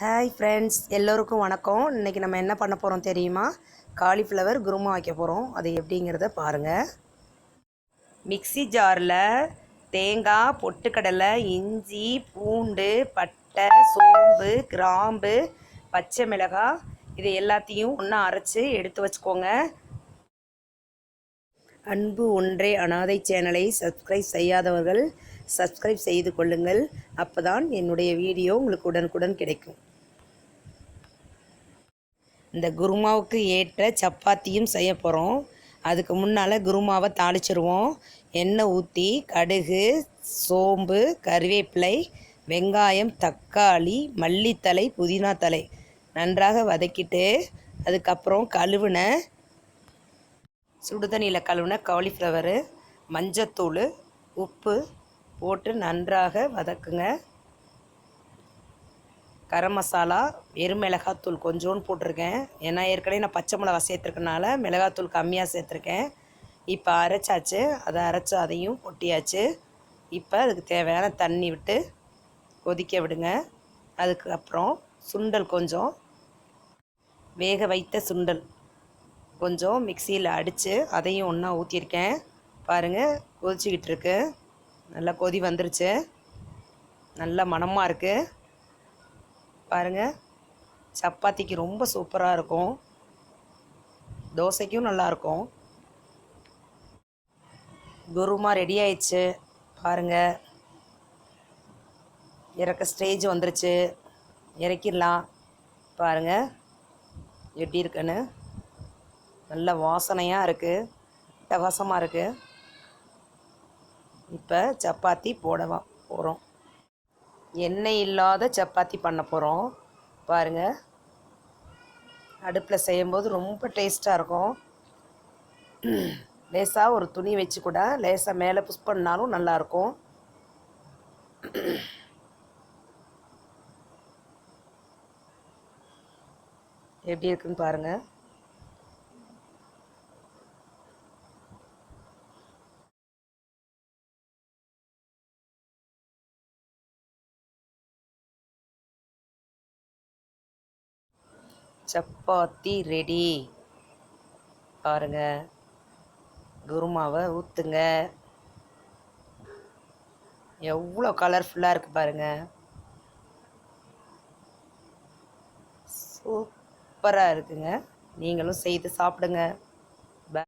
Hi friends எல்லோருக்கும் வணக்கம். இன்றைக்கி நம்ம என்ன பண்ண போகிறோம் தெரியுமா? காலிஃப்ளவர் குருமா வைக்க போகிறோம் அது எப்படிங்கிறத பாருங்கள் மிக்ஸி ஜாரில் தேங்காய் பொட்டுக்கடலை இஞ்சி பூண்டு பட்டை சோம்பு கிராம்பு பச்சை மிளகாய் இது எல்லாத்தையும் ஒன்றா அரைச்சி எடுத்து வச்சுக்கோங்க. அன்பு ஒன்றே அனாதை சேனலை சப்ஸ்கிரைப் செய்யாதவர்கள் சப்ஸ்கிரைப் செய்து கொள்ளுங்கள். அப்போதான் என்னுடைய வீடியோ உங்களுக்கு உடனுக்குடன் கிடைக்கும். இந்த குருமாவுக்கு ஏற்ற சப்பாத்தியும் செய்ய போகிறோம் அதுக்கு முன்னால் குருமாவை தாளிச்சிருவோம். எண்ணெய் ஊற்றி கடுகு சோம்பு கருவேப்பிலை வெங்காயம் தக்காளி மல்லித்தலை புதினா தலை நன்றாக வதக்கிட்டு அதுக்கப்புறம் கழுவுன சுடுதண்ணியில் கழுவுன காலிஃப்ளவரு மஞ்சத்தூள் உப்பு போட்டு நன்றாக வதக்குங்க. கரம் மசாலா வெறும் மிளகாத்தூள் கொஞ்சோன்னு போட்டிருக்கேன். ஏன்னா ஏற்கனவே நான் பச்சை மிளகா சேர்த்துருக்கனால மிளகாத்தூள் கம்மியாக சேர்த்துருக்கேன். இப்போ அரைச்சாச்சு. அதை அரைச்சி அதையும் கொட்டியாச்சு. இப்போ அதுக்கு தேவையான தண்ணி விட்டு கொதிக்க விடுங்க. அதுக்கப்புறம் சுண்டல் கொஞ்சம். வேக வைத்த சுண்டல் கொஞ்சம் மிக்சியில் அடித்து அதையும் ஒன்றா ஊற்றிருக்கேன் பாருங்கள் கொதிச்சிக்கிட்டு இருக்கு. நல்லா கொதி வந்துருச்சு. நல்ல மணமாக இருக்குது பாருங்கள் சப்பாத்திக்கு ரொம்ப சூப்பராக இருக்கும். தோசைக்கும் நல்லாயிருக்கும் குருமா ரெடி ஆயிடுச்சு. பாருங்கள் இறக்க ஸ்டேஜ் வந்துருச்சு. இறக்கிடலாம். பாருங்கள் எப்படி இருக்குன்னு. நல்ல வாசனையாக இருக்குது அட்டகாசமாக இருக்குது இப்போ சப்பாத்தி போடவா போகிறோம் எண்ணெய் இல்லாத சப்பாத்தி பண்ண போகிறோம் பாருங்கள் அடுப்பில் செய்யும்போது ரொம்ப டேஸ்ட்டாக இருக்கும். லேசாக ஒரு துணி வச்சு கூட லேசாக மேலே புஷ் பண்ணாலும் நல்லாயிருக்கும் எப்படி இருக்குன்னு பாருங்கள் சப்பாத்தி ரெடி பாருங்க. குருமாவை ஊற்றுங்க எவ்வளோ கலர்ஃபுல்லாக இருக்குது பாருங்க. சூப்பராக இருக்குங்க. நீங்களும் செய்து சாப்பிடுங்க.